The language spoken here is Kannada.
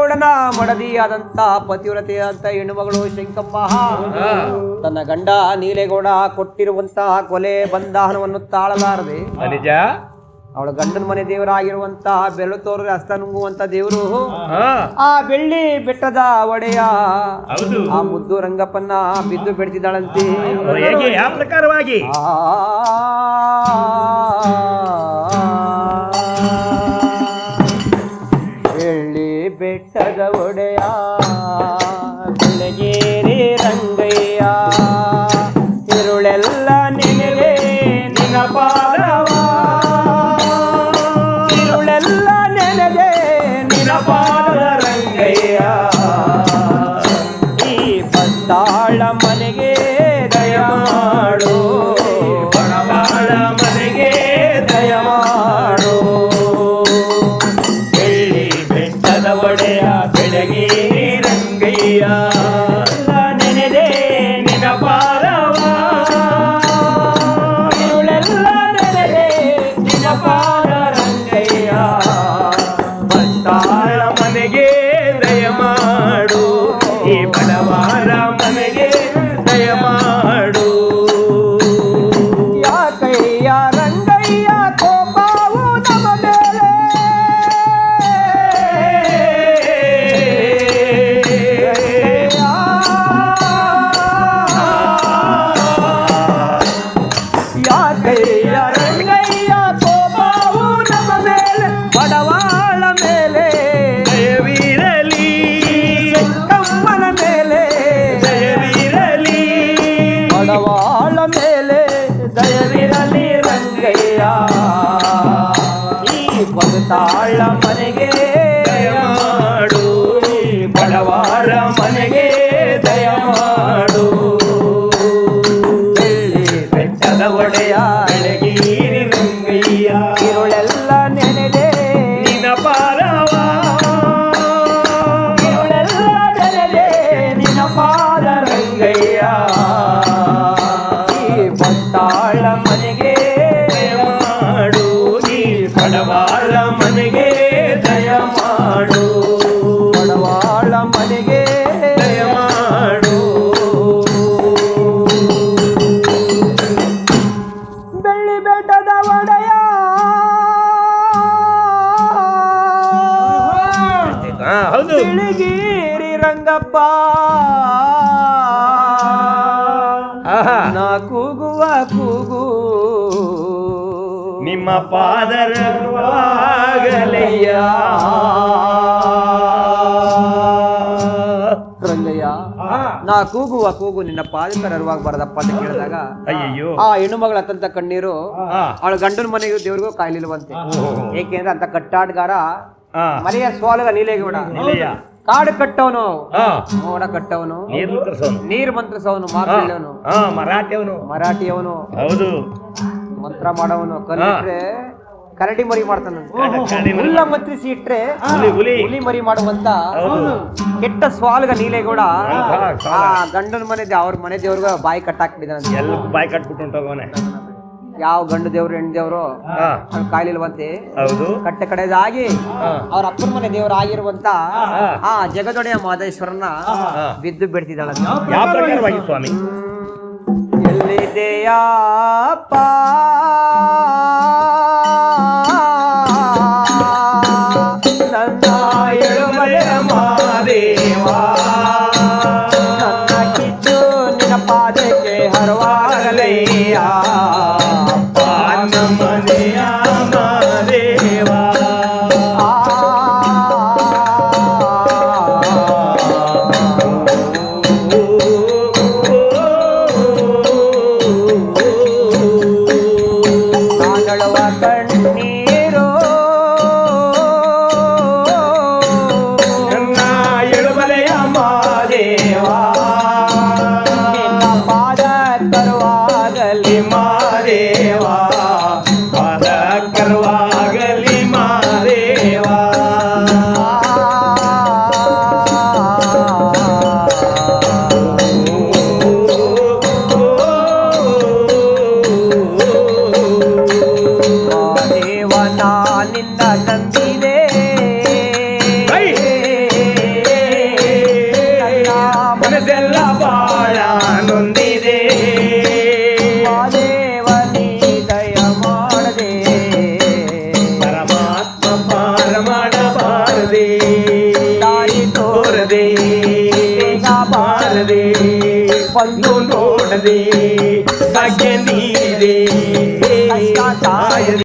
ನೀಲೇಗೌಡನ ಮಡದಿಯಾದಂತ ಪತಿವ್ರತೆಯಾದಂತ ಹೆಣ್ಣುಮಗಳು ಶಂಕಮ್ಮ. ತನ್ನ ಗಂಡ ನೀಲೇಗೌಡ ಕೊಟ್ಟಿರುವಂತಹ ಕೊಲೆ ಬಂಧನವನ್ನು ತಾಳಲಾರದೆ ನಿಜ? ಅವಳ ಗಂಡನ ಮನೆ ದೇವರಾಗಿರುವಂತಹ ಬೆರಳು ತೋರ ಹಸ್ತ ನುಂಗುವಂತ ದೇವರು ಆ ಬೆಳ್ಳಿ ಬೆಟ್ಟದ ಒಡೆಯ ಆ ಮುದ್ದು ರಂಗಪ್ಪನ್ನ ಬಿದ್ದು ಯಾವ ಪ್ರಕಾರವಾಗಿ? ಆ ಬೆಟ್ಟದ ಒಡೆಯ ಬೆಳಗೇರಿ ರಂಗಯ್ಯ ದಯವಿರಲಿ ರಂಗಯ್ಯ. ಈ ಬದುತಾಳ ಮನೆಗೆ. ಮಾಡು ಬಡವಾರ ಮನೆಗೆ. ಬತ್ತಾಳ ಮನೆಗೆ ಮಾಡು. ಈ ಬಡವಾಳ ಮನೆಗೆ ದಯ ಮಾಡು. ಬಡವಾಳ ಮನೆಗೆ ದಯ ಮಾಡು. ಬೆಳ್ಳಿ ಬೆಟ್ಟದ ಒಡೆಯ. ಹೌದು. ರಂಗಪ್ಪ. ನಿಮ್ಮ ಪಾದರವಾಗಲಯ್ಯ ರಂಗಯ್ಯ ನಾ ಕೂಗುವ ಕೂಗು ನಿನ್ನ ಪಾದಕರವಾಗಬಾರದಪ್ಪ ಅಂತ ಕೇಳಿದಾಗ ಅಯ್ಯಯ್ಯೋ. ಆ ಹೆಣ್ಣು ಮಗಳ ಅತ್ತಂತ ಕಣ್ಣೀರು ಅವಳ ಗಂಡನ ಮನೆಗೂ ದೇವ್ರಿಗೂ ಕಾಯ್ಲಿಲ್ವಂತೆ. ಏಕೆಂದ್ರೆ ಅಂತ ಕಟ್ಟಾಡ್ಗಾರ ಆ, ಮನೆಯ ಸ್ವಾಲದ ನೀಲೇಗೌಡ. ಕಾಡು ಕಟ್ಟವನು ಮೋಡ ಕಟ್ಟವನು ನೀರು. ಮಾತಾಡೋನು ಮಂತ್ರಿಸವನು ಮಾತಾಡವನು ಆ, ಮರಾಠಿಯವನು. ಮರಾಠಿಯವನು. ಹೌದು. ಮಂತ್ರ ಮಾಡವನು. ಕಲಿಟ್ರೆ ಕರಡಿ ಮರಿ ಮಾಡ್ತಾನೆ. ಹುಲ್ಲ ಮಂತ್ರಿಸಿ ಇಟ್ರೆ ಹುಲಿ ಮರಿ ಮಾಡುವಂತ. ಕೆಟ್ಟ ಸ್ವಾಲ್ಗ ನೀಲೇಗೌಡ. ಗಂಡನ ಮನೆ ಅವ್ರ ಮನೆ ದೇವ್ರಿಗ ಬಾಯಿ ಕಟ್ಟಾಕ್ಬಿಟ್ಟಿದ್ದಾನೆ ಎಲ್ಲ ಬಾಯಿ ಕಟ್ಬಿಟ್ಟು ಹೊಂಟೋಗವನೆ ಯಾವ ಗಂಡು ದೇವ್ರು ಹೆಣ್ಣು ದೇವ್ರು ಕಾಯ್ಲಿಲ್ವಂತೆ. ಕಟ್ಟ ಕಡೆದಾಗಿ ಅವ್ರ ಅಪ್ಪನ ಮನೆ ದೇವ್ರ ಆಗಿರುವಂತ ಆ ಜಗದೊಡೆಯ ಮಾದೇಶ್ವರನ. ಬಿದ್ದು ಬಿಡ್ತಿದ್ದಾಳ. ಯಾವ ಪ್ರಕಾರವಾಗಿ ಸ್ವಾಮಿ? ಎಲ್ಲಿದೆಯಪ್ಪ ಮಾದೇವಾ ನನ್ನ ಕಿಚ್ಚು ನಿನ್ನ ಪಾದಕ್ಕೆ ಹರವಾಗಲಯ್ಯ నిన్నలందినే మనసెల్ల బాಳಾನೊಂದಿದೆ ಮಾದೇವನಿ ದಯ ಮಾಡದೆ ಪರಮಾತ್ಮ ಪಾರ ಮಾಡಬಾರದೆ ತಾಯಿ ತೋರದೆ ಬಾರದೆ ಬಂದು ನೋಡದೆ ಬಗ್ಗೆ ನೀರೆ ತಾಯದೆ